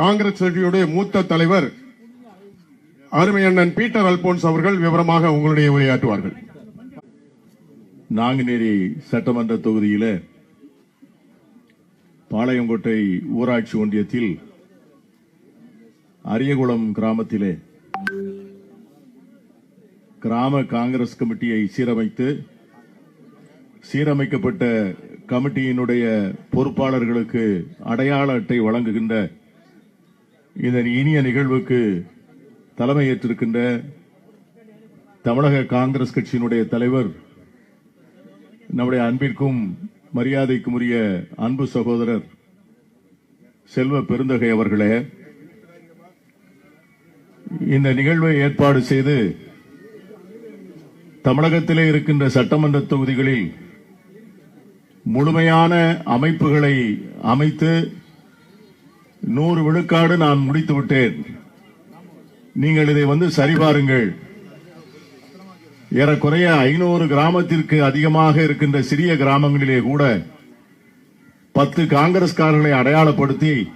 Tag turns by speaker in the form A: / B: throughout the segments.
A: காங்கிரஸ் கட்சியுடைய மூத்த தலைவர் அருமை அண்ணன் பீட்டர் அல்போன்ஸ் அவர்கள் விவரமாக உங்களுடைய உரையாற்றுவார்கள்.
B: நாங்குநேரி சட்டமன்ற தொகுதியில பாளையங்கோட்டை ஊராட்சி ஒன்றியத்தில் அரியகுளம் கிராமத்திலே கிராம காங்கிரஸ் கமிட்டியை சீரமைத்து சீரமைக்கப்பட்ட கமிட்டியினுடைய பொறுப்பாளர்களுக்கு அடையாள அட்டை வழங்குகின்ற இந்த இனிய நிகழ்வுக்கு தலைமையேற்றிருக்கின்ற தமிழக காங்கிரஸ் கட்சியினுடைய தலைவர் நம்முடைய அன்பிற்கும் மரியாதைக்கும் உரிய அன்பு சகோதரர் செல்வ பெருந்தகை அவர்களே இந்த நிகழ்வை ஏற்பாடு செய்து தமிழகத்திலே இருக்கின்ற சட்டமன்ற தொகுதிகளில் முழுமையான அமைப்புகளை அமைத்து நூறு விழுக்காடு நான் முடித்து விட்டேன். நீங்கள் இதை வந்து சரிபாருங்கள். ஏறக்குறைய ஐநூறு கிராமத்திற்கு அதிகமாக இருக்கின்ற சிறிய கிராமங்களிலே கூட பத்து காங்கிரஸ்காரர்களை அடையாளப்படுத்தி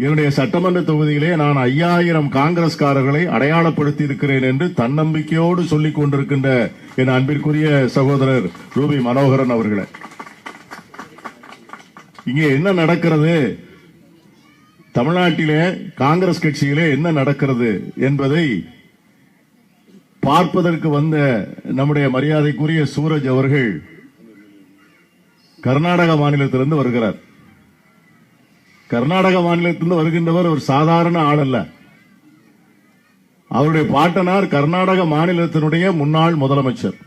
B: என்னுடைய சட்டமன்ற தொகுதியிலே நான் ஐயாயிரம் காங்கிரஸ்காரர்களை அடையாளப்படுத்தி இருக்கிறேன் என்று தன்னம்பிக்கையோடு சொல்லிக் கொண்டிருக்கின்ற என் அன்பிற்குரிய சகோதரர் ரூபி மனோகரன் அவர்களை. இங்கே என்ன நடக்கிறது? தமிழ்நாட்டிலே காங்கிரஸ் கட்சியிலே என்ன நடக்கிறது என்பதை பார்ப்பதற்கு வந்த நம்முடைய மரியாதைக்குரிய சூரஜ் அவர்கள் கர்நாடக மாநிலத்திலிருந்து வருகிறார். கர்நாடக மாநிலத்திலிருந்து வருகின்றவர் ஒரு சாதாரண ஆள் அல்ல அவருடைய பாட்டனார் கர்நாடக மாநிலத்தினுடைய முன்னாள் முதலமைச்சர்.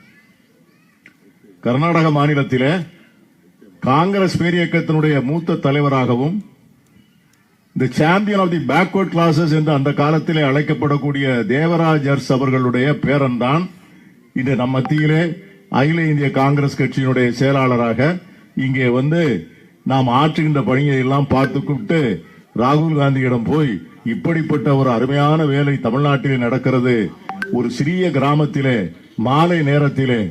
B: கர்நாடக மாநிலத்திலே காங்கிரஸ் பேரியக்கத்தினுடைய மூத்த தலைவராகவும் the champion of the backward classes என்று அந்த காலத்திலே அழைக்கப்படக்கூடிய தேவராஜர்ஸ் அவர்களுடைய பேரன் தான் இன்று நம் மத்தியிலே அகில இந்திய காங்கிரஸ் கட்சியினுடைய செயலாளராக இங்கே வந்து நாம் ஆற்றுகின்ற பணியை எல்லாம் பார்த்து கூப்பிட்டு ராகுல் காந்தியிடம் போய் இப்படிப்பட்ட ஒரு அருமையான வேலை தமிழ்நாட்டிலே நடக்கிறது. ஒரு சிறிய கிராமத்திலே மாலை நேரத்திலே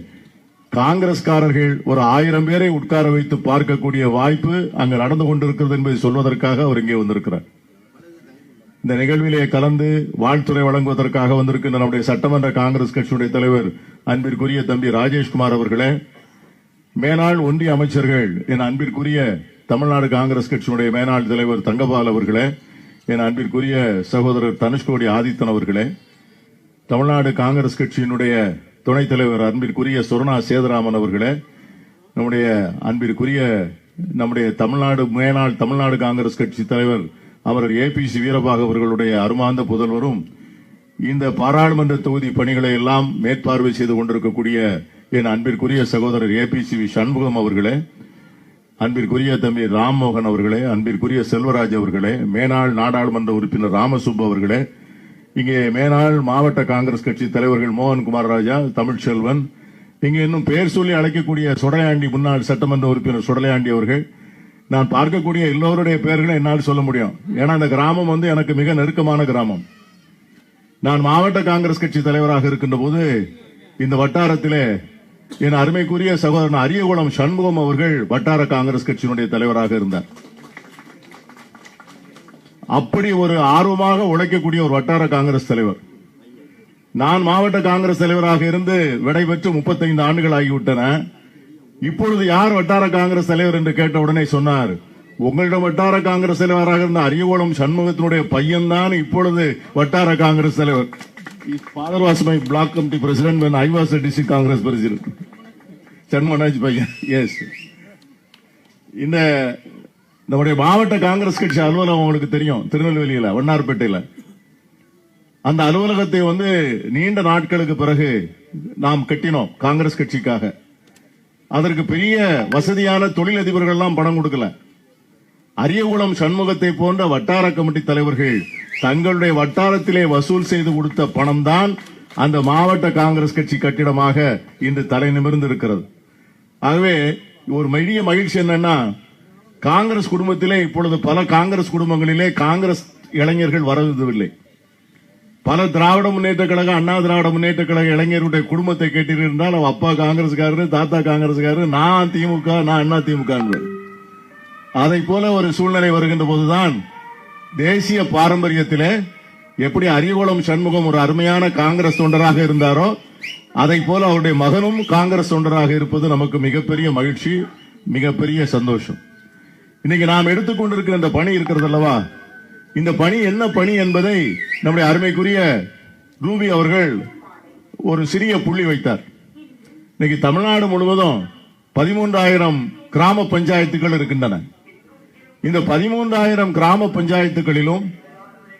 B: காங்கிரஸ்காரர்கள் ஒரு ஆயிரம் பேரை உட்கார வைத்து பார்க்கக்கூடிய வாய்ப்பு அங்கு நடந்து கொண்டிருக்கிறது என்பதை சொல்வதற்காக அவர் இங்கே வந்திருக்கிறார். இந்த நிகழ்விலே கலந்து வாழ்த்துறை வழங்குவதற்காக வந்திருக்கின்ற நம்முடைய சட்டமன்ற காங்கிரஸ் கட்சியுடைய தலைவர் அன்பிற்குரிய தம்பி ராஜேஷ்குமார் அவர்களே மேனாள் ஒன்றிய அமைச்சர்கள் என் அன்பிற்குரிய தமிழ்நாடு காங்கிரஸ் கட்சியினுடைய மேனாள் தலைவர் தங்கபால் அவர்களே என் அன்பிற்குரிய சகோதரர் தனுஷ்கோடி ஆதித்தன் அவர்களே தமிழ்நாடு காங்கிரஸ் கட்சியினுடைய துணைத் தலைவர் அன்பிற்குரிய சுரணா சேதுராமன் அவர்களே நம்முடைய அன்பிற்குரிய நம்முடைய தமிழ்நாடு மேலாள் தமிழ்நாடு காங்கிரஸ் கட்சி தலைவர் அவர் ஏபிசி வீரபாக அவர்களுடைய அருமாந்த புதல்வரும் இந்த பாராளுமன்ற தொகுதி பணிகளை எல்லாம் மேற்பார்வை செய்து கொண்டிருக்கக்கூடிய என் அன்பிற்குரிய சகோதரர் ஏபிசி வி சண்முகம் அவர்களே அன்பிற்குரிய தம்பி ராம்மோகன் அவர்களே அன்பிற்குரிய செல்வராஜ் அவர்களே மேனாள் நாடாளுமன்ற உறுப்பினர் ராமசுப்பு அவர்களே இங்கே மேனாள் மாவட்ட காங்கிரஸ் கட்சி தலைவர்கள் மோகன்குமார் ராஜா தமிழ்ச்செல்வன் இங்கே இன்னும் பெயர் சொல்லி அழைக்கக்கூடிய சுடலையாண்டி முன்னாள் சட்டமன்ற உறுப்பினர் சுடலையாண்டி அவர்கள். நான் பார்க்கக்கூடிய எல்லோருடைய பெயர்களை என்னால் சொல்ல முடியும். ஏன்னா இந்த கிராமம் வந்து எனக்கு மிக நெருக்கமான கிராமம். நான் மாவட்ட காங்கிரஸ் கட்சி தலைவராக இருக்கின்ற போது இந்த வட்டாரத்திலே என் அருமைக்குரிய சகோதரன் அரியகுளம் சண்முகம் அவர்கள் வட்டார காங்கிரஸ் கட்சியினுடைய தலைவராக இருந்தார். அப்படி ஒரு ஆர்வமாக உழைக்கக்கூடிய ஒரு வட்டார காங்கிரஸ் தலைவர். நான் மாவட்ட காங்கிரஸ் தலைவராக இருந்து விடைபெற்று முப்பத்தைந்து ஆண்டுகள் ஆகிவிட்டன. இப்பொழுது யார் வட்டார காங்கிரஸ் தலைவர் என்று கேட்ட உடனே சொன்னார் உங்களிடம் வட்டார காங்கிரஸ் தலைவராக இருந்த அரியகுளம் சண்முகத்தினுடைய பையன்தான் இப்பொழுது வட்டார காங்கிரஸ் தலைவர். Father was my block committee president when I was Congress president Shanmugaraj பையன் எஸ் இந்த நம்முடைய மாவட்ட காங்கிரஸ் கட்சி அலுவலகம் உங்களுக்கு தெரியும் திருநெல்வேலியில வண்ணார்பேட்டையில. அந்த அலுவலகத்தை வந்து நீண்ட நாட்களுக்கு பிறகு நாம் கட்டினோம் காங்கிரஸ் கட்சிக்காக. அதற்கு பெரிய வசதியான தொழிலதிபர்கள் எல்லாம் பணம் கொடுக்கல. அரியகுளம் சண்முகத்தை போன்ற வட்டார கமிட்டி தலைவர்கள் தங்களுடைய வட்டாரத்திலே வசூல் செய்து கொடுத்த பணம் தான் அந்த மாவட்ட காங்கிரஸ் கட்சி கட்டிடமாக இன்று தலை நிமிர்ந்து இருக்கிறது ஆகவே ஒரு மெடிய மகிழ்ச்சி என்னன்னா காங்கிரஸ் குடும்பத்திலே இப்பொழுது பல காங்கிரஸ் குடும்பங்களிலே காங்கிரஸ் இளைஞர்கள் வரவில்லை பல திராவிட முன்னேற்ற கழக அண்ணா திராவிட முன்னேற்ற கழக இளைஞருடைய குடும்பத்தை கேட்டிருந்தால் அவன் அப்பா காங்கிரஸ்காரரு தாத்தா காங்கிரஸ்காரரு நான் திமுக நான் அண்ணா திமுக அதை போல ஒரு சூழ்நிலை வருகின்ற போதுதான் தேசிய பாரம்பரியத்திலே எப்படி அரியகுளம் சண்முகம் ஒரு அருமையான காங்கிரஸ் தொண்டராக இருந்தாரோ அதை போல அவருடைய மகனும் காங்கிரஸ் தொண்டராக இருப்பது நமக்கு மிகப்பெரிய மகிழ்ச்சி மிகப்பெரிய சந்தோஷம். இன்னைக்கு நாம் எடுத்துக்கொண்டிருக்கிற இந்த பணி இருக்கிறது அல்லவா? இந்த பணி என்ன பணி என்பதை நம்முடைய அருமைக்குரிய ரூபி அவர்கள் ஒரு சிறிய புள்ளி வைத்தார். இன்னைக்கு தமிழ்நாடு முழுவதும் பதிமூன்றாயிரம் கிராம பஞ்சாயத்துகள் இருக்கின்றன. இந்த பதிமூன்றாயிரம் கிராம பஞ்சாயத்துகளிலும்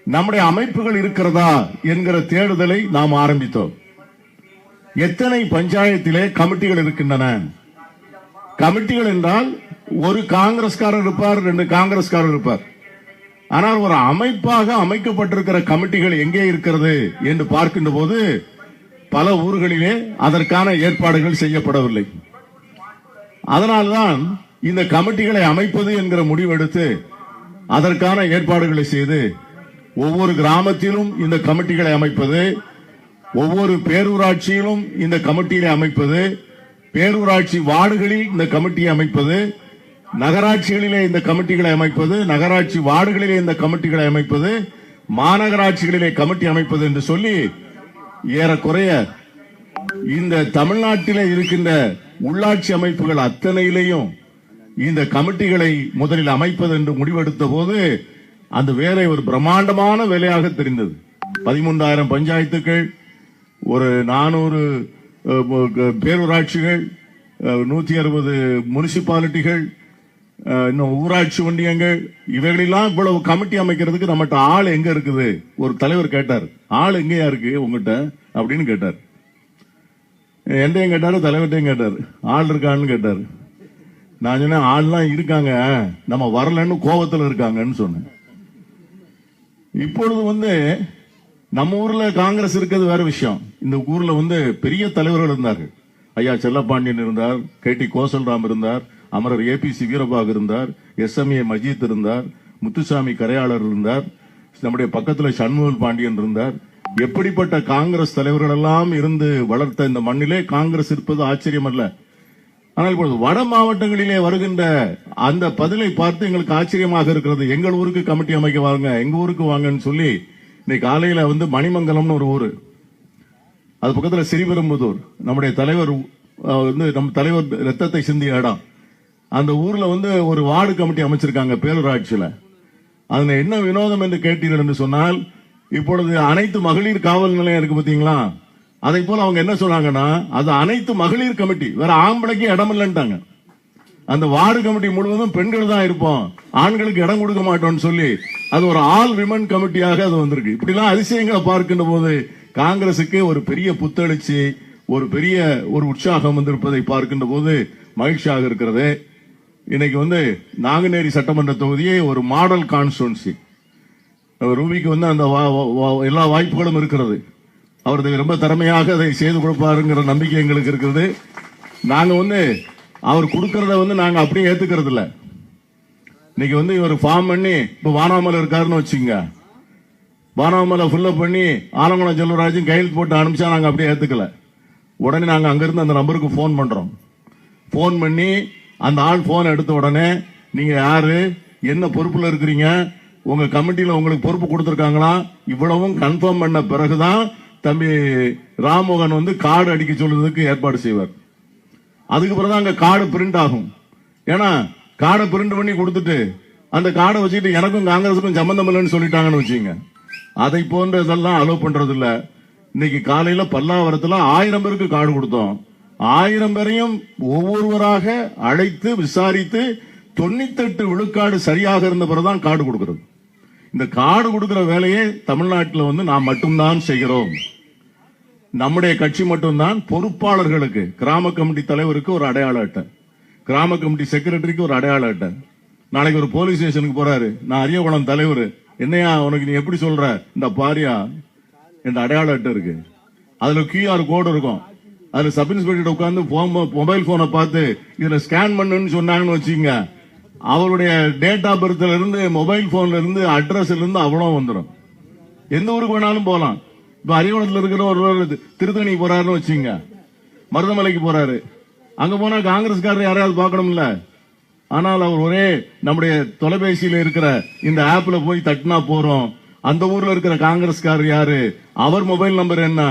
B: நம்முடைய அமைப்புகள் இருக்கிறதா என்கிற தேடுதலை நாம் ஆரம்பித்தோம். எத்தனை பஞ்சாயத்திலே கமிட்டிகள் இருக்கின்றன? கமிட்டிகள் என்றால் ஒரு காங்கிரஸ்காரர் இருப்பார் ரெண்டு காங்கிரஸ்காரர் இருப்பார். ஆனால் ஒரு அமைப்பாக அமைக்கப்பட்டிருக்கிற கமிட்டிகள் எங்கே இருக்கிறது என்று பார்க்கின்ற போது பல ஊர்களிலே அதற்கான ஏற்பாடுகள் செய்யப்படவில்லை. அதனால்தான் இந்த கமிட்டிகளை அமைப்பது என்கிற முடிவெடுத்து அதற்கான ஏற்பாடுகளை செய்து ஒவ்வொரு கிராமத்திலும் இந்த கமிட்டிகளை அமைப்பது ஒவ்வொரு பேரூராட்சியிலும் இந்த கமிட்டியை அமைப்பது பேரூராட்சி வார்டுகளில் இந்த கமிட்டியை அமைப்பது நகராட்சிகளிலே இந்த கமிட்டிகளை அமைப்பது நகராட்சி வார்டுகளிலே இந்த கமிட்டிகளை அமைப்பது மாநகராட்சிகளிலே கமிட்டி அமைப்பது என்று சொல்லி ஏறக்குறைய இந்த தமிழ்நாட்டிலே இருக்கின்ற உள்ளாட்சி அமைப்புகள் அத்தனையிலையும் இந்த கமிட்டிகளை முதலில் அமைப்பது என்று முடிவெடுத்த போது அந்த வேலை ஒரு பிரம்மாண்டமான வேலையாக தெரிந்தது. பதிமூன்றாயிரம் பஞ்சாயத்துக்கள் ஒரு நானூறு பேரூராட்சிகள் நூத்தி அறுபது முனிசிபாலிட்டிகள் இன்னும் ஊராட்சி ஒன்றியங்கள் இவைகளெல்லாம் இவ்வளவு கமிட்டி அமைக்கிறதுக்கு நம்மகிட்ட ஆள் எங்க இருக்குது? ஒரு தலைவர் கேட்டார். ஆள் எங்கேயா இருக்கு உங்ககிட்ட? அப்படின்னு கேட்டார். என்கிட்டயும் கேட்டாரு தலைவர்கிட்டையும் கேட்டார். ஆள் இருக்கான்னு கேட்டார். நான் சொன்னேன் ஆள்லாம் இருக்காங்க. நம்ம வரலன்னு கோபத்தில் இருக்காங்கன்னு சொன்னேன். இப்பொழுது வந்து நம்ம ஊர்ல காங்கிரஸ் இருக்கிறது வேற விஷயம். இந்த ஊர்ல வந்து பெரிய தலைவர்கள் இருந்தார்கள். ஐயா செல்லப்பாண்டியன் இருந்தார் கே டி கோசல்ராம் இருந்தார் அமரர் ஏபிசி வீரபாகு இருந்தார் எஸ் எம் ஏ மஜீத் இருந்தார் முத்துசாமி கரையாளர் இருந்தார் நம்முடைய பக்கத்தில் சண்முகல் பாண்டியன் இருந்தார். எப்படிப்பட்ட காங்கிரஸ் தலைவர்கள் எல்லாம் இருந்து வளர்த்த இந்த மண்ணிலே காங்கிரஸ் இருப்பது ஆச்சரியம் அல்ல. ஆனால் இப்பொழுது வட மாவட்டங்களிலே வருகின்ற அந்த பதிலை பார்த்து எங்களுக்கு ஆச்சரியமாக இருக்கிறது. எங்கள் ஊருக்கு கமிட்டி அமைக்க வாங்க எங்க ஊருக்கு வாங்கன்னு சொல்லி இன்னைக்கு காலையில வந்து மணிமங்கலம்னு ஒரு ஊர். அது பக்கத்தில் சிறிபெரும்புதூர் நம்முடைய தலைவர் வந்து நம்ம தலைவர் ரத்தத்தை சிந்திய இடம். அந்த ஊர்ல வந்து ஒரு வார்டு கமிட்டி அமைச்சிருக்காங்க பேரூராட்சியில. அதுல என்ன வினோதம் என்று கேட்டீர்கள் என்று சொன்னால் இப்பொழுது அனைத்து மகளிர் காவல் நிலையம் இருக்கு பாத்தீங்களா? அதை போல அவங்க என்ன சொன்னாங்கன்னா அது அனைத்து மகளிர் கமிட்டி வேற ஆம்பளைக்கு இடம் இல்லைன்ட்டாங்க. அந்த வார்டு கமிட்டி முழுவதும் பெண்கள் தான் இருப்போம். ஆண்களுக்கு இடம் கொடுக்க மாட்டோம்னு சொல்லி அது ஒரு ஆல் விமன் கமிட்டியாக அது வந்திருக்கு. இப்படிலாம் அதிசயங்களை பார்க்கின்ற போது காங்கிரசுக்கு ஒரு பெரிய புத்தளிச்சு ஒரு பெரிய ஒரு உற்சாகம் வந்திருப்பதை பார்க்கின்ற போது மகிழ்ச்சியாக இருக்கிறது. இன்னைக்கு வந்து நாங்குநேரி சட்டமன்ற தொகுதியே ஒரு மாடல் கான்ஸ்டுவன்சி ரூபிக்கு வந்து அந்த வா- வா- எல்லா வாய்ப்புகளும் இருக்கிறது. அவர் ரொம்ப திறமையாக அதை செய்து கொடுப்பாருங்கிற நம்பிக்கை எங்களுக்கு இருக்கிறது நாங்கள் வந்து அவர் கொடுக்கறத வந்து நாங்கள் அப்படியே ஏற்றுக்கிறது இல்லை. இன்னைக்கு வந்து இவர் ஃபார்ம் பண்ணி இப்போ வானாமலை இருக்காருன்னு வச்சுங்க வானாமலை ஃபுல்லப் பண்ணி ஆலங்குளம் செல்வராஜும் கையெழுத்து போட்டு அனுப்பிச்சா நாங்கள் அப்படியே ஏற்றுக்கல உடனே நாங்கள் அங்கேருந்து அந்த நம்பருக்கு ஃபோன் பண்ணுறோம் ஃபோன் பண்ணி அந்த ஆள் போன் எடுத்த உடனே நீங்க யாரு? என்ன பொறுப்புல இருக்கிறீங்க? உங்க கமிட்டியில உங்களுக்கு பொறுப்பு கொடுத்துருக்காங்களா? இவ்வளவும் கன்ஃபார்ம் பண்ண பிறகுதான் தம்பி ராமோகன் வந்து கார்டு அடிக்க சொல்றதுக்கு ஏற்பாடு செய்வார். அதுக்கு பிறகு அங்க கார்டு பிரிண்ட் ஆகும். ஏன்னா கார்டை பிரிண்ட் பண்ணி கொடுத்துட்டு அந்த கார்டை வச்சுக்கிட்டு எனக்கும் காங்கிரஸுக்கும் சம்பந்தம் இல்லைன்னு சொல்லிட்டாங்கன்னு வச்சுங்க அதை போன்ற இதெல்லாம் அலோவ் பண்றது இல்ல இன்னைக்கு காலையில பல்லாவரத்துல ஆயிரம் பேருக்கு கார்டு கொடுத்தோம். ஆயிரம் பேரையும் ஒவ்வொருவராக அழைத்து விசாரித்து தொண்ணூத்தெட்டு விழுக்காடு சரியாக இருந்த பிறகுதான் கார்டு கொடுக்கிறது. இந்த கார்டு கொடுக்கிற வேலையை தமிழ்நாட்டில் வந்து நாம் மட்டும்தான் செய்கிறோம். நம்முடைய கட்சி மட்டும்தான் பொறுப்பாளர்களுக்கு கிராம கமிட்டி தலைவருக்கு ஒரு அடையாள அட்டை. கிராம கமிட்டி செக்ரட்டரிக்கு ஒரு அடையாள அட்டை. நாளைக்கு ஒரு போலீஸ் ஸ்டேஷனுக்கு போறாரு. நான் அரியகுளம் தலைவர். என்னையா உனக்கு நீ எப்படி சொல்ற? இந்த பாரியா. என்ற அடையாள அட்டை இருக்கு. அதுல கியூஆர் கோடு இருக்கும். அதுல சப் இன்ஸ்பெக்டர் உட்கார்ந்து மொபைல் போனை பார்த்து இதுல ஸ்கேன் பண்ணுன்னு சொன்னாங்கன்னு வச்சுங்க அவருடைய டேட் ஆஃப் பர்த்ல இருந்து மொபைல் போன்ல இருந்து அட்ரஸ்ல இருந்து அவ்வளவு வந்துடும் எந்த ஊருக்கு வேணாலும் போகலாம் இப்ப அரியவனத்துல இருக்கிற ஒரு திருத்தணி போறாருன்னு வச்சுங்க மருதமலைக்கு போறாரு. அங்க போனா காங்கிரஸ்காரர் யாரையாவது பார்க்கணும்ல? ஆனால் அவர் ஒரே நம்முடைய தொலைபேசியில இருக்கிற இந்த ஆப்ல போய் தட்டினா போறோம். அந்த ஊர்ல இருக்கிற காங்கிரஸ்காரர் யாரு? அவர் மொபைல் நம்பர் என்ன?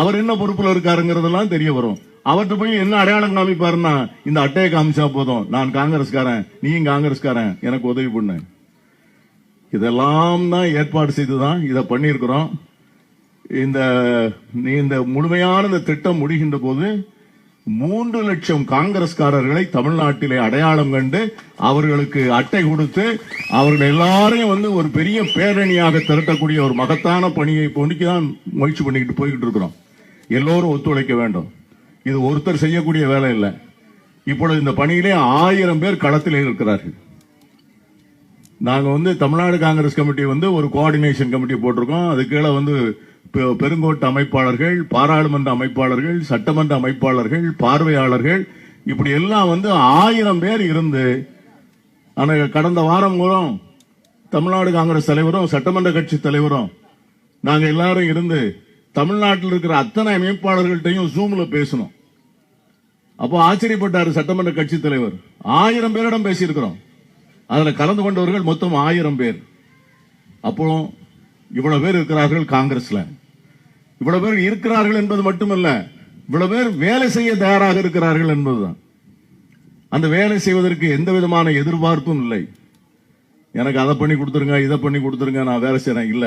B: அவர் என்ன பொறுப்புல இருக்காருங்கிறதெல்லாம் தெரிய வரும். அவர்கிட்ட போய் என்ன அடையாளம் காமிப்பாருன்னா இந்த அட்டையை காமிச்சா போதும். நான் காங்கிரஸ்காரன் நீயும் காங்கிரஸ்காரன் எனக்கு உதவி பண்ணு. இதெல்லாம் தான் ஏற்பாடு செய்துதான் இதை பண்ணியிருக்கிறோம். இந்த நீ இந்த முழுமையான இந்த திட்டம் முடிகின்ற போது மூன்று லட்சம் காங்கிரஸ்காரர்களை தமிழ்நாட்டிலே அடையாளம் கண்டு அவர்களுக்கு அட்டை கொடுத்து அவர்கள் எல்லாரையும் வந்து ஒரு பெரிய பேரணியாக திரட்டக்கூடிய ஒரு மகத்தான பணியை பொண்ணுக்கு தான் முயற்சி பண்ணிக்கிட்டு போய்கிட்டு இருக்கிறோம். எல்லோரும் ஒத்துழைக்க வேண்டும். இது ஒருத்தர் செய்யக்கூடிய வேலை இல்லை. இப்பொழுது இந்த பணியிலே ஆயிரம் பேர் களத்தில் இருக்கிறார்கள். நாங்கள் வந்து தமிழ்நாடு காங்கிரஸ் கமிட்டி வந்து ஒரு கோஆர்டினேஷன் கமிட்டி போட்டிருக்கோம். அது கீழே வந்து பெருங்கோட்ட அமைப்பாளர்கள் பாராளுமன்ற அமைப்பாளர்கள் சட்டமன்ற அமைப்பாளர்கள் பார்வையாளர்கள் இப்படி எல்லாம் வந்து ஆயிரம் பேர் இருந்து ஆனால் கடந்த வாரம் மூலம் தமிழ்நாடு காங்கிரஸ் தலைவரும் சட்டமன்ற கட்சி தலைவரும் நாங்க எல்லாரும் இருந்து தமிழ்நாட்டில் இருக்கிற அத்தனை அமைப்பாளர்கள்ட்டையும் ஜூம்ல பேசணும். அப்போ ஆச்சரியப்பட்டாரு சட்டமன்ற கட்சி தலைவர். ஆயிரம் பேரிடம் பேசியிருக்கிறோம். அதில் கலந்து கொண்டவர்கள் மொத்தம் ஆயிரம் பேர். அப்போ இவ்வளவு பேர் இருக்கிறார்கள் காங்கிரஸ்ல. இவ்வளவு பேர் இருக்கிறார்கள் என்பது மட்டுமல்ல இவ்வளவு பேர் வேலை செய்ய தயாராக இருக்கிறார்கள் என்பதுதான். அந்த வேலை செய்வதற்கு எந்த விதமான எதிர்பார்ப்பும் இல்லை. எனக்கு அதை பண்ணி கொடுத்துருங்க இதை பண்ணி கொடுத்துருங்க நான் வேலை செய்யறேன் இல்ல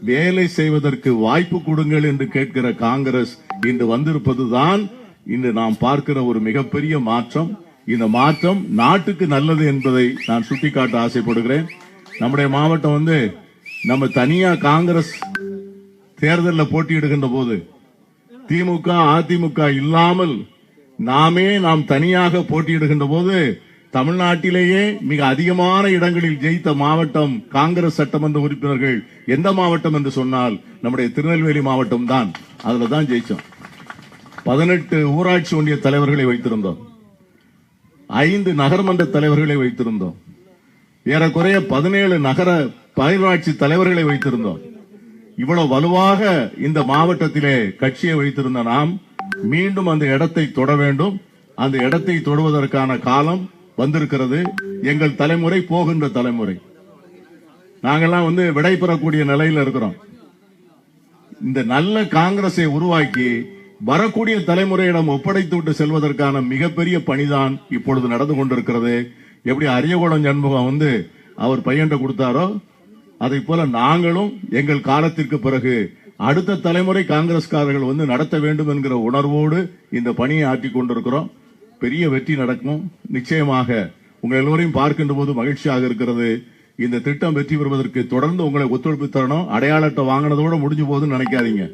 B: வேலை செய்வதற்கு வாய்ப்பு கொடுங்கள் என்று கேட்கிற காங்கிரஸ் இன்று வந்திருப்பதுதான் இன்று நாம் பார்க்கிற ஒரு மிகப்பெரிய மாற்றம். இந்த மாற்றம் நாட்டுக்கு நல்லது என்பதை நான் சுட்டிக்காட்ட ஆசைப்படுகிறேன். நம்முடைய மாவட்டம் வந்து நம்ம தனியா காங்கிரஸ் தேர்தலில் போட்டியிடுகின்ற போது திமுக அதிமுக இல்லாமல் நாமே நாம் தனியாக போட்டியிடுகின்ற போது தமிழ்நாட்டிலேயே மிக அதிகமான இடங்களில் ஜெயித்த மாவட்டம் காங்கிரஸ் சட்டமன்ற உறுப்பினர்கள் எந்த மாவட்டம் என்று சொன்னால் நம்முடைய திருநெல்வேலி மாவட்டம் தான். அதுல தான் ஜெயிச்சோம். பதினெட்டு ஊராட்சி ஒன்றிய தலைவர்களை வைத்திருந்தோம். ஐந்து நகர்மன்ற தலைவர்களை வைத்திருந்தோம். ஏறக்குறைய பதினேழு நகர பயிராட்சி தலைவர்களை வைத்திருந்தோம். இவ்வளவு வலுவாக இந்த மாவட்டத்திலே கட்சியை வைத்திருந்த நாம் மீண்டும் அந்த இடத்தை தொட வேண்டும். அந்த இடத்தை தொடுவதற்கான காலம் வந்திருக்கிறது. எங்கள் தலைமுறை போகின்ற தலைமுறை. நாங்கெல்லாம் வந்து விடை பெறக்கூடிய நிலையில இருக்கிறோம். இந்த நல்ல காங்கிரஸை உருவாக்கி வரக்கூடிய தலைமுறையிடம் ஒப்படைத்து விட்டு செல்வதற்கான மிகப்பெரிய பணிதான் இப்பொழுது நடந்து கொண்டிருக்கிறது. எப்படி அரியகுளம் ஜன்முகம் வந்து அவர் பையன்ட்ட கொடுத்தாரோ அதை போல நாங்களும் எங்கள் காலத்திற்கு பிறகு அடுத்த தலைமுறை காங்கிரஸ்காரர்கள் வந்து நடத்த வேண்டும் என்கிற உணர்வோடு இந்த பணியை ஆற்றி கொண்டிருக்கிறோம். பெரிய வெற்றி நடக்கும். நிச்சயமாக உங்கள் எல்லோரையும் பார்க்கின்ற போது மகிழ்ச்சியாக இருக்கிறது. இந்த திட்டம் வெற்றி பெறுவதற்கு தொடர்ந்து உங்களை ஒத்துழைப்பு தரணும். அடையாள அட்டை வாங்கினதோட முடிஞ்சு போதுன்னு நினைக்காதீங்க.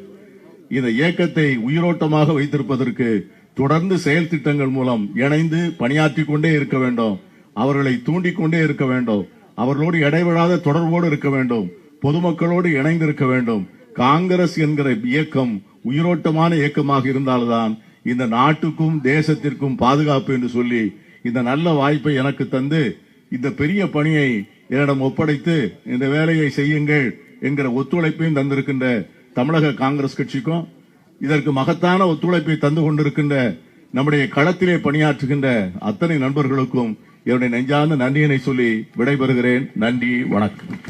B: இந்த இயக்கத்தை உயிரோட்டமாக வைத்திருப்பதற்கு தொடர்ந்து செயல் திட்டங்கள் மூலம் இணைந்து பணியாற்றி கொண்டே இருக்க வேண்டும். அவர்களை தூண்டிக் கொண்டே இருக்க வேண்டும். அவர்களோடு இடைவிடாத தொடர்போடு இருக்க வேண்டும். பொதுமக்களோடு இணைந்து இருக்க வேண்டும். காங்கிரஸ் என்கிற இயக்கம் உயிரோட்டமான இயக்கமாக இருந்தால்தான் இந்த நாட்டுக்கும் தேசத்திற்கும் பாதுகாப்பு என்று சொல்லி இந்த நல்ல வாய்ப்பை எனக்கு தந்து இந்த பெரிய பணியை என்னிடம் ஒப்படைத்து இந்த வேலையை செய்யுங்கள் என்கிற ஒத்துழைப்பையும் தந்திருக்கின்ற தமிழக காங்கிரஸ் கட்சிக்கும் இதற்கு மகத்தான ஒத்துழைப்பை தந்து கொண்டிருக்கின்ற நம்முடைய களத்திலே பணியாற்றுகின்ற அத்தனை நண்பர்களுக்கும் என்னுடைய நெஞ்சார்ந்த நன்றியினை சொல்லி விடைபெறுகிறேன். நன்றி வணக்கம்.